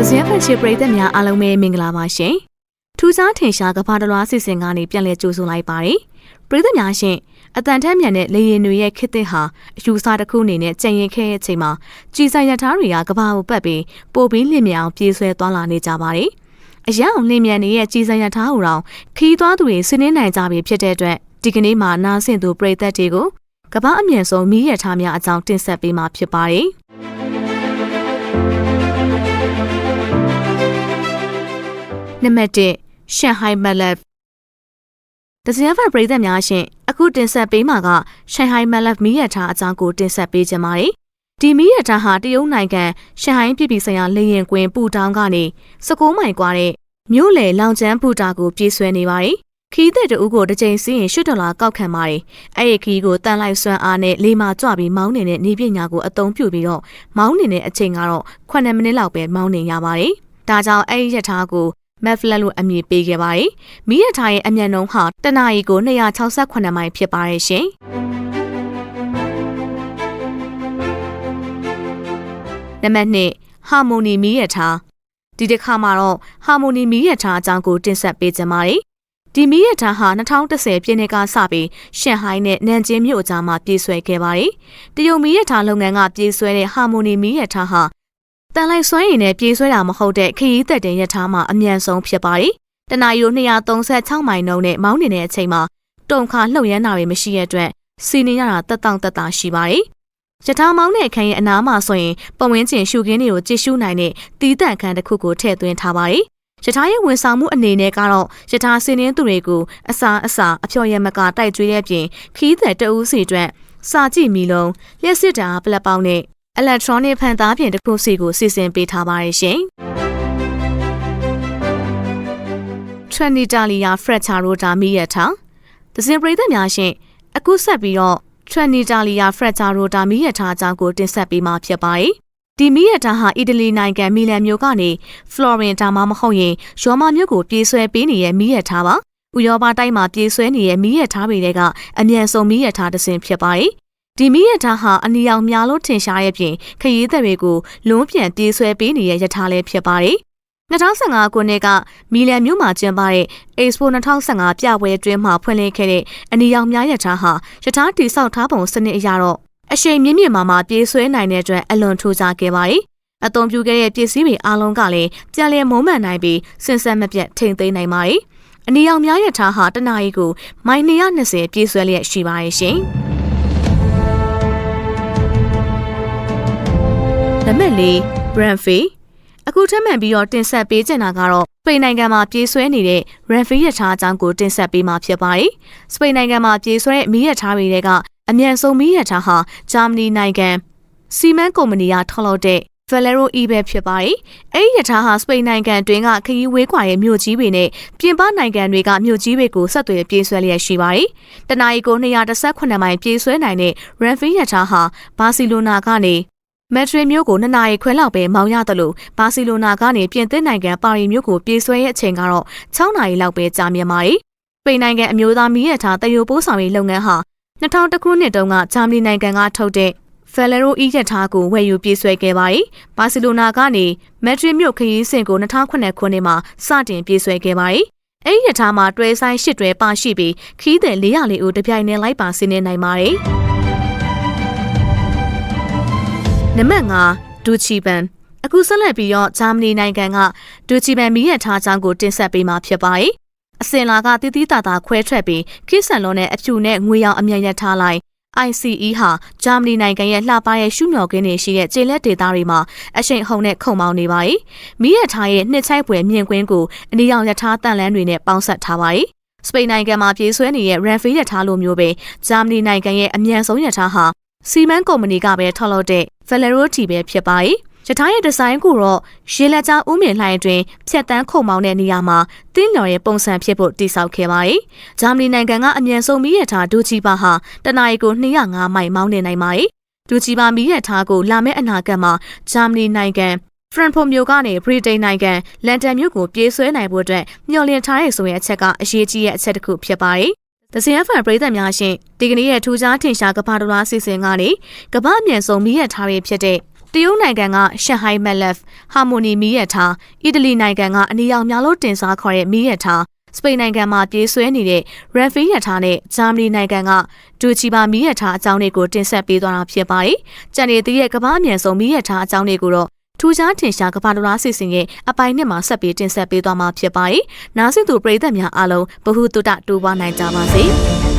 ။ဇင်းဖက်ချစ်ပရိသတ်များအားလုံးပဲမင်္ဂလာပါရှင်။ထူးခြားထင်ရှားကဘာတလွားစီစဉ်ကနေပြန်လည်ကြိုဆိုလိုက်ပါတယ်။ပရိသတ်များရှင်အတန်ထက်မြန်တဲ့လေရင်တွေရဲ့ခစ်သစ်ဟာအယူဆတစ်ခုအနေနဲ့ကြံရင်ခဲ့တဲ့အချိန်မှာကြည်ဆိုင်ရထားတွေကကဘာကိုပတ်ပြီးပိုပြီးလင့်မြန်အောင်ပြေးဆွဲသွားလာနေကြပါတယ်။အရန်အောင်လင့်မြန်နေတဲ့ကြည်ဆိုင်ရထားဟူတော်ခီးသွားသူတွေဆင်းနေနိုင်ကြပြီဖြစ်တဲ့အတွက်ဒီကနေ့မှာနားဆင်သူပရိသတ်တွေကိုကဘာအမြန်ဆုံးမီးရထားများအကြောင်းတင်ဆက်ပေးမှာဖြစ်ပါတယ်။ နံပါတ်1ရှန်ဟိုင်းမက်လက်တစရဖပရိသတ်များရှင်အခုတင်ဆက်ပေးမှာကရှန်ဟိုင်းမက်လက်မီးရထားအကြောင်းကိုတင်ဆက်ပေးကြပါမယ်ဒီမီးရထားဟာတရုတ်နိုင်ငံရှန်ဟိုင်းပြည်ပြည်ဆိုင်ရာလေယာဉ်ကွင်းပူတောင်းကနေ16မိုင်ကွာတဲ့မြို့လေလောင်ကျန်းပူတာကိုပြေးဆွဲနေပါတယ်ခီးတဲ့တူကိုတစ်ကြိမ်စီးရင်8ဒေါ်လာကောက်ခံပါတယ်။အဲ့ဒီခီးကိုတန်လိုက်စွမ်းအားနဲ့လေမာကြွပြီးမောင်းနေတဲ့နေပညာကိုအသုံးပြုပြီးတော့မောင်းနေတဲ့အချိန်ကတော့9မိနစ်လောက်ပဲမောင်းနေရပါတယ်။ဒါကြောင့်အဲ့ဒီရထားကို မက်ဖလက်လို့အမည်ပေးခဲ့ပါတယ်။မီးရထားရဲ့အမြန်နှုန်းဟာတနအီကို268မိုင်ဖြစ်ပါတယ်ရှင်။နံပါတ်1ဟာမိုနီမီးရထားဒီတစ်ခါမှာတော့ဟာမိုနီမီးရထားအကြောင်းကိုတင်ဆက်ပေးကြပါမယ်။ဒီမီးရထားဟာ2010ပြည့်နှစ်ကစပြီးရှန်ဟိုင်းနဲ့နန်ကျင်းမြို့အကြားမှာပြေးဆွဲခဲ့ပါတယ်။တရုတ်မီးရထားလုပ်ငန်းကပြေးဆွဲတဲ့ဟာမိုနီမီးရထားဟာ တန်လိုက်ဆွမ်းရည်နဲ့ပြေးဆွဲတာမဟုတ်တဲ့ခရီးသက်တင်ရထားမှာအမြန်ဆုံးဖြစ်ပါတယ်။တနာရီ236မိုင်နှုန်းနဲ့မောင်းနေတဲ့အချိန်မှာတုံခါလှုပ်ရမ်းတာတွေမရှိတဲ့အတွက်စီနေရတာတက်တောင့်တက်တာရှိပါတယ်။ရထားမောင်းတဲ့အခန်းရဲ့အနားမှာဆိုရင်ပဝင်းကျင်ရှုခင်းတွေကိုကြည့်ရှုနိုင်တဲ့တီးတန့်ခန်းတစ်ခုကိုထည့်သွင်းထားပါတယ်။ရထားရဲ့ဝန်ဆောင်မှုအနေနဲ့ကတော့ရထားစင်းနှင်းသူတွေကိုအစာအစာအဖျော်ရမကတိုက်ကျွေးတဲ့ပြင်ခီးသက်တအူးစီအတွက်စာကြည့်မီလုံးလျှက်စစ်တာပလက်ပေါင်းနဲ့ electronic ဖန်သားပြင်တစ်ခုစီကိုစီစဉ်ပေးထားပါတယ်ရှင်။ Trinitalia Frecciarota မိရထားသဇင်ပရိသတ်များရှင်အခုဆက်ပြီးတော့ Trinitalia Frecciarota မိရထားအကြောင်းကိုတင်ဆက်ပေးမှာဖြစ်ပါတယ်။ဒီမိရထားဟာအီတလီနိုင်ငံမီလန်မြို့ကနေ Florin ဒါမှမဟုတ်ရင်ရောမမြို့ကိုပြေးဆွဲပေးနေတဲ့မိရထားပါ။ဥရောပတိုင်းမှာပြေးဆွဲနေတဲ့မိရထားတွေကအမြန်ဆုံးမိရထားတစ်စင်းဖြစ်ပါတယ်။ ဒီမီးရထားဟာအနီရောင်များလို့ထင်ရှားရဲ့ပြင်ခရီးသည်တွေကိုလွန်းပြန်ပြေးဆွဲပေးနေတဲ့ရထားလည်းဖြစ်ပါတယ်။2015ခုနှစ်ကမီလန်မြို့မှာကျင်းပတဲ့ Expo 2015ပြပွဲအတွင်းမှာဖွင့်လှစ်ခဲ့တဲ့အနီရောင်များရထားဟာရထားတိဆောက်ထားပုံစနစ်အရတော့အရှိန်မြင့်မြင့်မာမာပြေးဆွဲနိုင်တဲ့အတွက်အလွန်ထူးခြားခဲ့ပါတယ်။အသုံးပြုခဲ့တဲ့ပစ္စည်းတွေအားလုံးကလည်းပြန်လည်မုံမှန်နိုင်ပြီးစင်ဆက်မပြတ်ထိန်သိမ်းနိုင်ပါတယ်။အနီရောင်များရထားဟာတနအီကိုမိုင်220ပြေးဆွဲလျက်ရှိပါရဲ့ရှင်။ နံပါတ်၄ Brandfee အခုထပ်မံပြီးတော့တင်ဆက်ပေးချင်တာကတော့စပိန်နိုင်ငံမှာပြေးဆွဲနေတဲ့ Renfree ရထားအကြောင်းကိုတင်ဆက်ပေးမှာဖြစ်ပါတယ်။စပိန်နိုင်ငံမှာပြေးဆွဲတဲ့မီးရထားတွေကအမြန်ဆုံးမီးရထားဟာဂျာမနီနိုင်ငံစီမန်ကုမ္ပဏီကထုတ်လုပ်တဲ့ Valero E ပဲဖြစ်ပါတယ်။အဲဒီရထားဟာစပိန်နိုင်ငံတွင်းကခရီးဝေးကွာရဲ့မြို့ကြီးတွေနဲ့ပြင်ပနိုင်ငံတွေကမြို့ကြီးတွေကိုဆက်သွယ်ပြေးဆွဲလျက်ရှိပါတယ်။တနအီကို218မိုင်ပြေးဆွဲနိုင်တဲ့ Renfree ရထားဟာဘာစီလိုနာကနေ မက်ဒရစ်မြို့ကိုနှစ်နာရီခွဲလောက်ပဲမောင်းရတယ်လို့ဘာစီလိုနာကနေပြင်သစ်နိုင်ငံပါရီမြို့ကိုပြေးဆွဲရဲ့အချိန်ကတော့6နာရီလောက်ပဲကြာမြင့်ပါတယ်။ပိန်နိုင်ငံအမျိုးသားမီးရထားတရုတ်ပိုးဆောင်ရေးလုပ်ငန်းဟာ2000ခုနှစ်တုန်းကဂျာမနီနိုင်ငံကထုတ်တဲ့ Valero E ရထားကိုဝယ်ယူပြေးဆွဲခဲ့ပါတယ်။ဘာစီလိုနာကနေမက်ဒရစ်မြို့ခရီးစဉ်ကို2009ခုနှစ်မှာစတင်ပြေးဆွဲခဲ့ပါတယ်။အဲဒီရထားမှာတွဲဆိုင်ရှစ်တွဲပါရှိပြီးခီးတဲ့400လေးဦးတပြိုင်တည်းလိုက်ပါဆင်းနေနိုင်ပါတယ်။ နံပါတ်5ဒူချီပန်အခုဆက်လက်ပြီးတော့ဂျာမနီနိုင်ငံကဒူချီပန်မီးရထားချောင်းကိုတင်ဆက်ပေးမှာဖြစ်ပါတယ်။အစင်လာကတည်တည်တာတာခွဲထွက်ပြီးခိဆန်လွန်နဲ့အဖြူနဲ့ငွေရောင်အမြန်ရထားလိုက် ICE ဟာဂျာမနီနိုင်ငံရဲ့လှပရဲ့ရှုမြော်ခင်းတွေရှိတဲ့ကျေလက်ဒေသတွေမှာအရှိန်ဟုန်နဲ့ခုံမောင်းနေပါတယ်။မီးရထားရဲ့နှစ်ချိုက်ပွဲမြင်ကွင်းကိုအနီရောင်ရထားတန်လန်းတွေနဲ့ပေါင်းဆက်ထားပါတယ်။စပိန်နိုင်ငံမှာပြေးဆွဲနေတဲ့ Renfe ရထားလိုမျိုးပဲဂျာမနီနိုင်ငံရဲ့အမြန်ဆုံးရထားဟာ စီမန်ကုမ္ပဏီကပဲထုတ်လုပ်တဲ့ Valero T ပဲဖြစ်ပါတယ်။ရထားရဲ့ဒီဇိုင်းကိုတော့ရေလက်ကြားဥမြင်လှိုင်းအတွင်းဖြတ်တန်းခုံမောင်းတဲ့နေရာမှာတင်းလျော်ရဲ့ပုံစံဖြစ်ဖို့တည်ဆောက်ခဲ့ပါတယ်။ဂျာမနီနိုင်ငံကအမြန်ဆုံးမီးရထားဒူချီပါဟာတနအီကို205မိုင်မောင်းနေနိုင်ပါတယ်။ဒူချီပါမီးရထားကိုလာမယ့်အနာဂတ်မှာဂျာမနီနိုင်ငံဖရန်ဖိုမြို့ကနေဗြိတိန်နိုင်ငံလန်ဒန်မြို့ကိုပြေးဆွဲနိုင်ဖို့အတွက်မျှော်လင့်ထားရဆိုတဲ့အချက်ကအရေးကြီးတဲ့အချက်တစ်ခုဖြစ်ပါတယ်။ ဒဇင်အဖန်ပရိသတ်များရှင်ဒီကနေ့ရဲ့ထူးခြားထင်ရှားကမ္ဘာတော်လားစီစဉ်ကနေကမ္ဘာအမြန်ဆုံးမီးရထားတွေဖြစ်တဲ့တရုတ်နိုင်ငံကရှန်ဟိုင်းမက်လက်ဟာမိုနီမီးရထားအီတလီနိုင်ငံကအနီရောင်များလို့တင်စားခေါ်တဲ့မီးရထားစပိန်နိုင်ငံမှာပြေးဆွဲနေတဲ့ရန်ဖီရထားနဲ့ဂျာမနီနိုင်ငံကဒူချီဘာမီးရထားအကြောင်းတွေကိုတင်ဆက်ပေးသွားတာဖြစ်ပါတယ်။ကြံနေသေးတဲ့ကမ္ဘာအမြန်ဆုံးမီးရထားအကြောင်းတွေကိုတော့ ထူးခြားထင်ရှားကမ္ဘာတော်စီစဉ်ရဲ့အပိုင်းနှစ်မှာဆက်ပြီးတင်ဆက်ပေးသွားမှာဖြစ်ပါတယ်။နားဆင်သူပရိသတ်များအားလုံးဘ ഹു တုတတိုးပွားနိုင်ကြပါစေ။